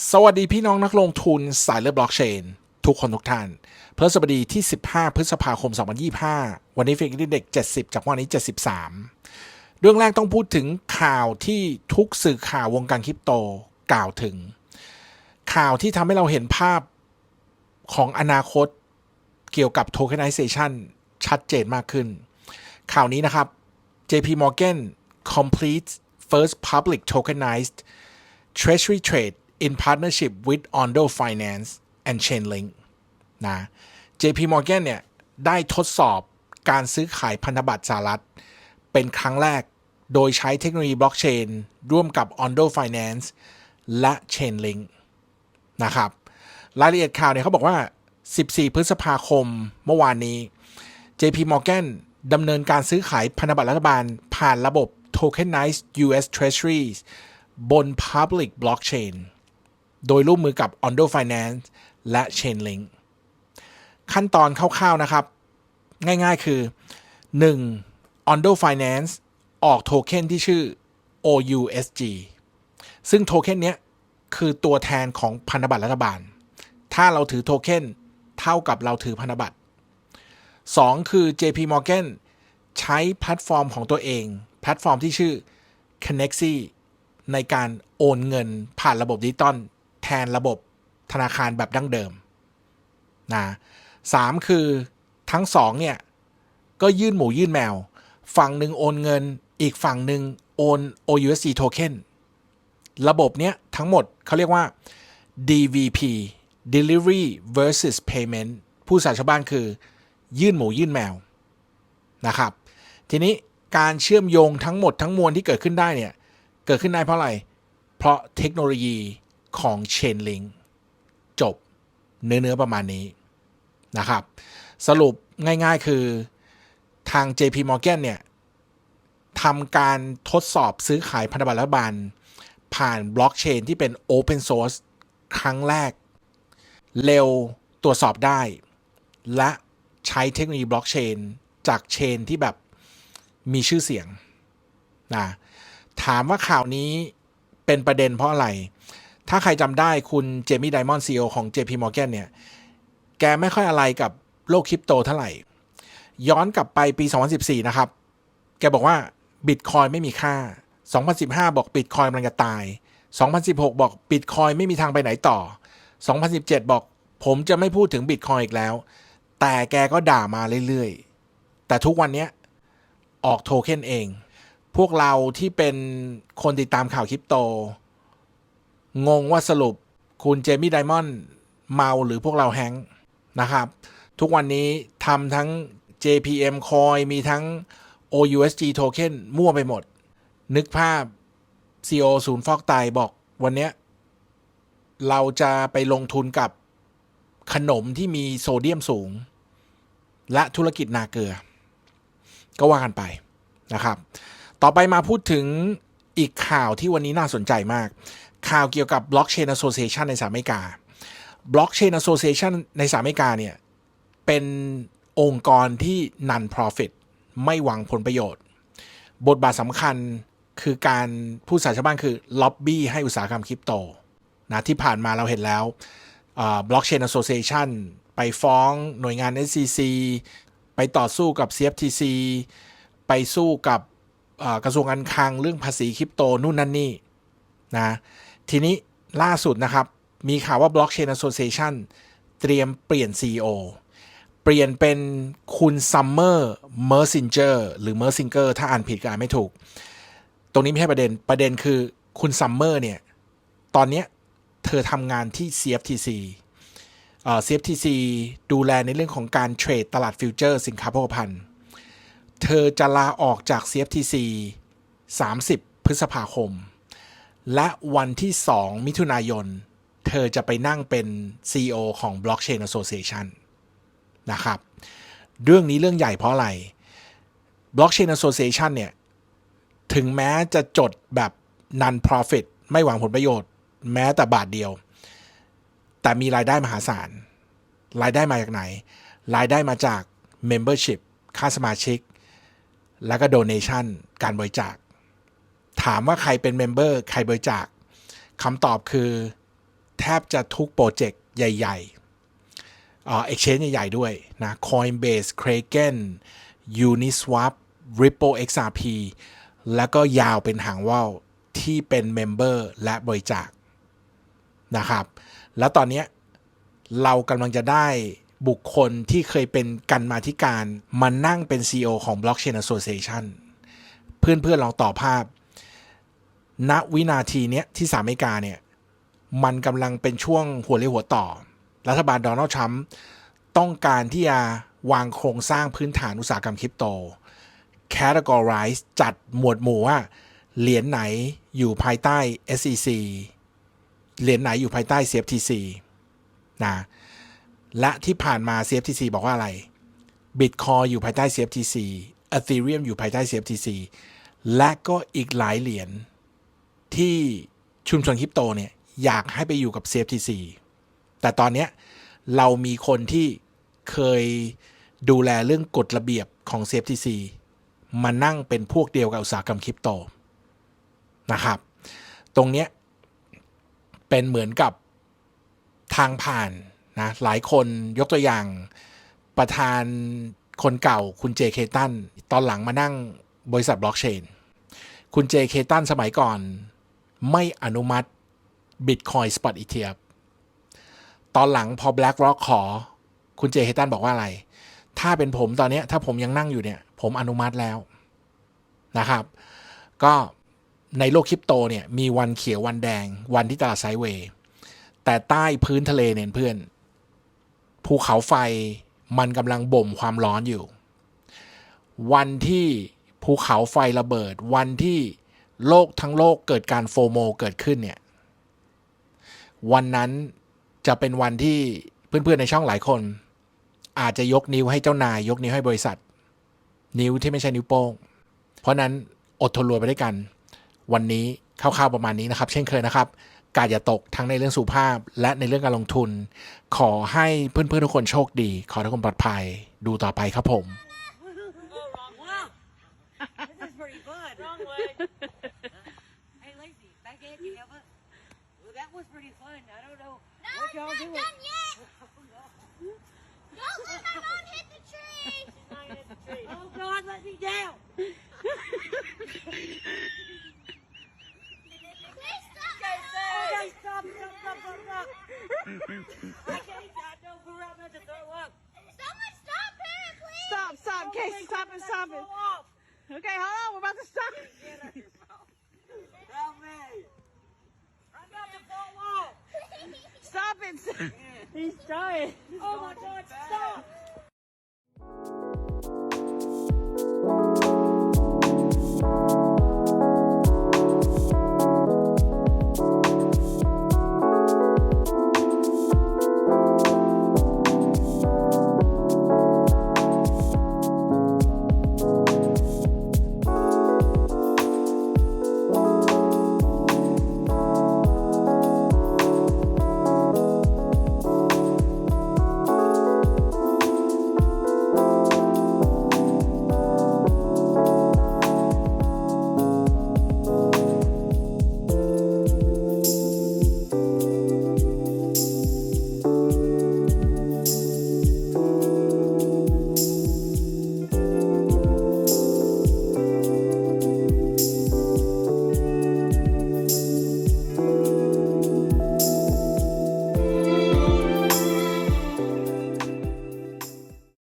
สวัสดีพี่น้องนักลงทุนสายเลือดบล็อกเชน ทุกคนทุกท่านเพื่อสบดีที่ 15 พฤษภาคม 2025 วันนี้เฟกที่เด็ก 70 จากวันนี้ 73 เรื่องแรกต้องพูดถึงข่าวที่ทุกสื่อข่าววงการคริปโตกล่าวถึง ข่าวที่ทำให้เราเห็นภาพของอนาคตเกี่ยวกับ tokenization ชัดเจนมากขึ้น ข่าวนี้นะครับ JP Morgan completes first public tokenized treasury trade in partnership with Ondo Finance and Chainlink นะ JP Morgan เนี่ย ได้ทดสอบการซื้อขายพันธบัตรสหรัฐ เป็นครั้งแรกโดยใช้เทคโนโลยีบล็อกเชนร่วมกับ Ondo Finance และ Chainlink นะครับ รายละเอียดข่าวเนี่ยเขาบอกว่า 14 พฤษภาคมเมื่อวานนี้ JP Morgan ดำเนินการซื้อขายพันธบัตรรัฐบาล ผ่านระบบ Tokenized US Treasuries บน Public Blockchain โดยร่วมมือกับ Ondo Finance และ Chainlink ขั้นตอนคร่าวๆนะครับ ง่ายๆคือ 1. Ondo Finance ออกโทเค็นที่ชื่อ OUSG ซึ่งโทเค็นนี้คือตัวแทนของพันธบัตรรัฐบาล ถ้าเราถือโทเค็นเท่ากับเราถือพันธบัตร 2 คือ JP Morgan ใช้แพลตฟอร์มของตัวเอง แพลตฟอร์มที่ชื่อ Connexi ในการโอนเงินผ่านระบบดิจิตอล นระบบธนาคารแบบดั้งเดิมนะสามคือทั้งสองเนี่ย ก็ยื่นหมูยื่นแมว ฝั่งหนึ่งโอนเงินอีกฝั่งหนึ่งโอน OUSD token ระบบเนี้ยทั้งหมดเขาเรียกว่า DVP Delivery versus Payment ผู้สาชาวบ้านคือ ยื่นหมูยื่นแมวนะครับ ทีนี้การเชื่อมโยงทั้งหมดทั้งมวลที่เกิดขึ้นได้เนี่ย เกิดขึ้นได้เพราะอะไร เพราะเทคโนโลยี ของ Chainlink จบเนื้อเนื้อประมาณนี้นะครับ สรุปง่ายๆคือทาง JP Morgan เนี่ยทำการทดสอบซื้อขายพันธบัตรรัฐบาล ผ่านบล็อกเชนที่เป็น Open Source ครั้งแรก เร็วตรวจสอบได้ และใช้เทคโนโลยีบล็อกเชนจากเชนที่แบบมีชื่อเสียงนะถามว่าข่าวนี้เป็นประเด็นเพราะอะไร ถ้าใครจำได้คุณเจมี่ไดมอนด์ซีอของ JP Morgan เนี่ย แกไม่ค่อยอะไรกับโลกคริปโตเท่าไหร่ ย้อนกลับไปปี 2014 นะครับ แกบอกว่าบิตคอยไม่มีค่า 2015 บอกบิตคอยกำลังจะตาย 2016 บอกบิตคอยไม่มีทางไปไหนต่อ 2017 บอกผมจะไม่พูดถึงบิตคอยอีกแล้ว แต่แกก็ด่ามาเรื่อยๆ แต่ทุกวันนี้ออกโทเค็นเอง พวกเราที่เป็นคนติดตามข่าวคริปโต งงว่าสรุปคุณเจมี่ไดมอนด์เมาหรือพวกเราแฮงค์นะครับ ทุกวันนี้ทำทั้ง JPM Coin มีทั้ง OUSG Token มั่วไปหมด นึกภาพ CEO ศูนย์ฟอกไตบอกวันเนี้ย เราจะไปลงทุนกับขนมที่มีโซเดียมสูง และธุรกิจนาเกลือ ก็ว่ากันไปนะครับ ต่อไปมาพูดถึงอีกข่าวที่วันนี้น่าสนใจมาก ข่าวเกี่ยวกับ Blockchain Association ในสหรัฐอเมริกา Blockchain Association ในสหรัฐอเมริกาเนี่ยเป็นองค์กรที่ non-profit ไม่หวังผลประโยชน์ บทบาทสำคัญคือการผู้สาชาวบ้านคือล็อบบี้ให้อุตสาหกรรมคริปโตนะที่ผ่านมาเราเห็นแล้วอ่า Blockchain Association ไปฟ้องหน่วยงาน SEC ไปต่อสู้กับ CFTC ไปสู้กับกระทรวงการคลังเรื่องภาษีคริปโตนู่นนั่นนี่นะ ทีนี้ล่าสุดนะครับ มีข่าวว่า Blockchain Association เตรียมเปลี่ยน CEO เปลี่ยนเป็นคุณซัมเมอร์เมอร์ซินเจอร์หรือเมอร์ซิงเกอร์ถ้าอ่านผิดก็อ่านไม่ถูก ตรงนี้ไม่ใช่ประเด็นประเด็นคือคุณซัมเมอร์เนี่ย ตอนนี้เธอทำงานที่ CFTC เอ่อ CFTC ดูแลในเรื่องของการเทรดตลาดฟิวเจอร์สินค้าโภคภัณฑ์ เธอจะลาออกจาก CFTC 30 พฤษภาคม และวันที่ 2 มิถุนายน เธอจะไปนั่งเป็น CEO ของ Blockchain Association นะครับ เรื่องนี้เรื่องใหญ่เพราะอะไร Blockchain Association เนี่ย ถึงแม้จะจดแบบ non-profit ไม่หวังผลประโยชน์ แม้แต่บาทเดียว แต่มีรายได้มหาศาล รายได้มาจากไหน รายได้มาจาก membership ค่าสมาชิก แล้วก็ donation การบริจาค ถามว่าใครเป็นเมมเบอร์ใครบริจาคคำตอบคือแทบจะทุกโปรเจกต์ใหญ่ๆอ่า exchange ใหญ่ๆด้วยนะ Coinbase Kraken Uniswap Ripple XRP แล้วก็ยาวเป็นหางว่าวที่เป็นเมมเบอร์และบริจาคนะครับ แล้วตอนนี้เรากำลังจะได้บุคคลที่เคยเป็นกันมาธิการมานั่งเป็น CEO ของ Blockchain Association เพื่อนๆลองต่อภาพ ณวินาทีเนี้ยที่สหรัฐอเมริกาเนี่ยมันกำลังเป็นช่วงหัวเรียวหัวต่อ รัฐบาลโดนัลด์ทรัมป์ต้องการที่จะวางโครงสร้างพื้นฐานอุตสาหกรรมคริปโต categorize จัดหมวดหมู่ว่า เหรียญไหนอยู่ภายใต้ SEC เหรียญไหนอยู่ภายใต้ CFTC นะและที่ผ่านมา CFTC บอกว่าอะไร Bitcoin อยู่ภายใต้ CFTC Ethereum อยู่ภายใต้ CFTC และก็อีกหลายเหรียญ ที่ชุมชนคริปโตเนี่ยอยากให้ไปอยู่กับ CFTC แต่ตอนเนี้ยเรามีคนที่เคยดูแลเรื่องกฎระเบียบของ CFTC มานั่งเป็นพวกเดียวกับอุตสาหกรรมคริปโตนะครับ ตรงเนี้ยเป็นเหมือนกับทางผ่านนะหลายคนยกตัวอย่างประธานคนเก่าคุณเจเคตันตอนหลังมานั่งบริษัทบล็อกเชน คุณเจเคตันสมัยก่อน ไม่อนุมัติ Bitcoin Spot ETF ตอนหลังพอ BlackRock ขอ คุณเจเคตันบอกว่าอะไร ถ้าเป็นผมตอนนี้ถ้าผมยังนั่งอยู่เนี่ย ผมอนุมัติแล้วนะครับ ก็ในโลกคริปโตเนี่ย มีวันเขียววันแดง วันที่ตลาดไซเวย์ แต่ใต้พื้นทะเลเนี่ยเพื่อน ภูเขาไฟมันกำลังบ่มความร้อนอยู่ วันที่ภูเขาไฟระเบิด วันที่ โลกทั้งโลกเกิดการโฟโมเกิดขึ้นเนี่ย วันนั้นจะเป็นวันที่เพื่อนๆในช่องหลายคน อาจจะยกนิ้วให้เจ้านาย ยกนิ้วให้บริษัท นิ้วที่ไม่ใช่นิ้วโป้ง เพราะนั้นอดทนรวยไปด้วยกัน วันนี้คร่าวๆประมาณนี้นะครับ เช่นเคยนะครับกาอย่าตกทั้งในเรื่องสุขภาพ และในเรื่องการลงทุน ขอให้เพื่อนๆทุกคนโชคดี ขอทุกคนปลอดภัย ดูต่อไปครับผม He's trying. Oh, my God, stop.